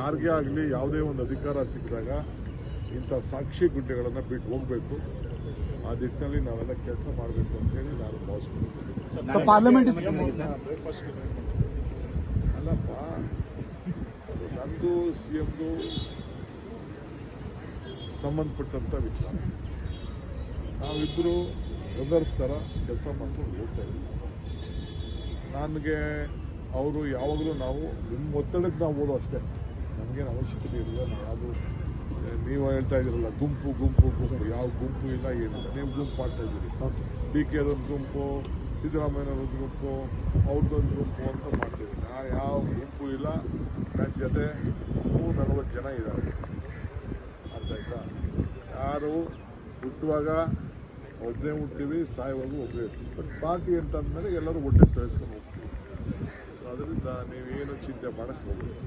ಯಾರಿಗೇ ಆಗಲಿ ಯಾವುದೇ ಒಂದು ಅಧಿಕಾರ ಸಿಕ್ಕಿದಾಗ ಇಂಥ ಸಾಕ್ಷಿ ಗುಡ್ಡೆಗಳನ್ನು ಬಿಟ್ಟು ಹೋಗಬೇಕು. ಆ ದಿಟ್ಟಿನಲ್ಲಿ ನಾವೆಲ್ಲ ಕೆಲಸ ಮಾಡಬೇಕು ಅಂತೇಳಿ ನಾನು ಭಾವಿಸ್ಕೊಂಡಿದ್ದೀನಿ is ಅಲ್ಲಪ್ಪ ನಂದು ಸಿ ಎಮ್ದು ಸಂಬಂಧಪಟ್ಟಂಥ ವಿಚಾರ. ನಾವಿಬ್ಬರು ಬ್ರದರ್ಸ್ ಥರ ಕೆಲಸ ಮಾಡ್ಕೊಂಡು ಹೋಗ್ತಾ ಇದ್ದೀವಿ. ನನಗೆ ಅವರು ಯಾವಾಗಲೂ ನಾವು ನಿಮ್ಮ ಒತ್ತಡಕ್ಕೆ ನಾವು ಓದೋ ಅಷ್ಟೇ ನಮಗೇನು ಅವಶ್ಯಕತೆ ಇರಲಿಲ್ಲ ನಾವು ಯಾವುದು ನೀವು ಹೇಳ್ತಾ ಇದ್ದೀರಲ್ಲ ಗುಂಪು ಗುಂಪು ಗುಂಪು. ಯಾವ ಗುಂಪು ಇಲ್ಲ ಏನಿಲ್ಲ ನೀವು ಗುಂಪು ಮಾಡ್ತಾ ಇದ್ದೀರಿ. ಡಿ ಕೆ ಅದೊಂದು ಗುಂಪು ಸಿದ್ದರಾಮಯ್ಯನವ್ರದ್ದು ಗುಂಪು ಅವ್ರದ್ದೊಂದು ಗುಂಪು ಅಂತ ಮಾಡ್ತೀವಿ. ನಾ ಯಾವ ಗುಂಪು ಇಲ್ಲ ನನ್ನ ಜೊತೆ ನೂರ ನಲವತ್ತು ಜನ ಇದ್ದಾರೆ. ಅರ್ಥ ಆಯ್ತಾ? ಯಾರು ಹುಟ್ಟುವಾಗ ಒಬ್ಬನೇ ಹುಡ್ತೀವಿ ಸಾಯುವಾಗ ಒಬ್ಬರೇ ಇರ್ತೀವಿ ಬಟ್ ಪಾರ್ಟಿ ಅಂತ ಅಂದಮೇಲೆ ಎಲ್ಲರೂ ಒಟ್ಟೆ ತೊಳೆಸ್ಕೊಂಡು ಹೋಗ್ತೀವಿ. ಸೊ ಅದರಿಂದ ನೀವೇನು ಚಿಂತೆ ಮಾಡೋಕ್ಕೆ ಹೋಗ್ಬೇಕು